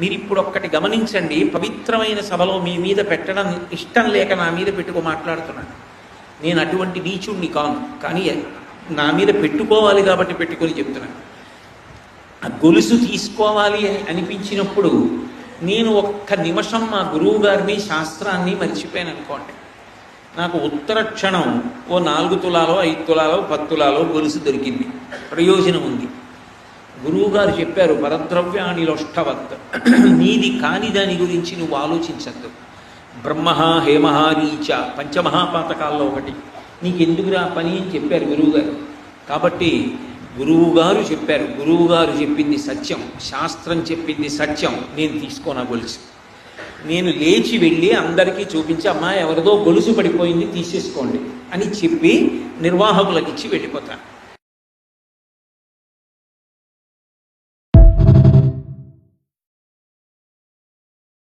మీరు ఇప్పుడు ఒక్కటి గమనించండి పవిత్రమైన సభలో మీ మీద పెట్టడం ఇష్టం లేక నా మీద పెట్టుకో మాట్లాడుతున్నాను. నేను అటువంటి నీచుణ్ణి కాను కానీ నా మీద పెట్టుకోవాలి కాబట్టి పెట్టుకొని చెప్తున్నాను. ఆ గొలుసు తీసుకోవాలి అని అనిపించినప్పుడు నేను ఒక్క నిమిషం మా గురువు గారిని శాస్త్రాన్ని మర్చిపోయాను అనుకోండి. నాకు ఉత్తర క్షణం ఓ నాలుగు తులాలో ఐదు తులాలో పది తులాలో గొలుసు దొరికింది. ప్రయోజనం ఉంది. గురువుగారు చెప్పారు పరద్రవ్యాణిలోష్టవత్ నీది కాని దాని గురించి నువ్వు ఆలోచించద్దు. బ్రహ్మ హేమహారీచ పంచమహాపాతకాల్లో ఒకటి. నీకు ఎందుకురా పని అని చెప్పారు గురువుగారు. కాబట్టి గురువుగారు చెప్పారు గురువుగారు చెప్పింది సత్యం శాస్త్రం చెప్పింది సత్యం నేను తీసుకోనా గొలుసు. నేను లేచి వెళ్ళి అందరికీ చూపించి అమ్మా ఎవరిదో గొలుసు పడిపోయింది తీసేసుకోండి అని చెప్పి నిర్వాహకులకు ఇచ్చి వెళ్ళిపోతాను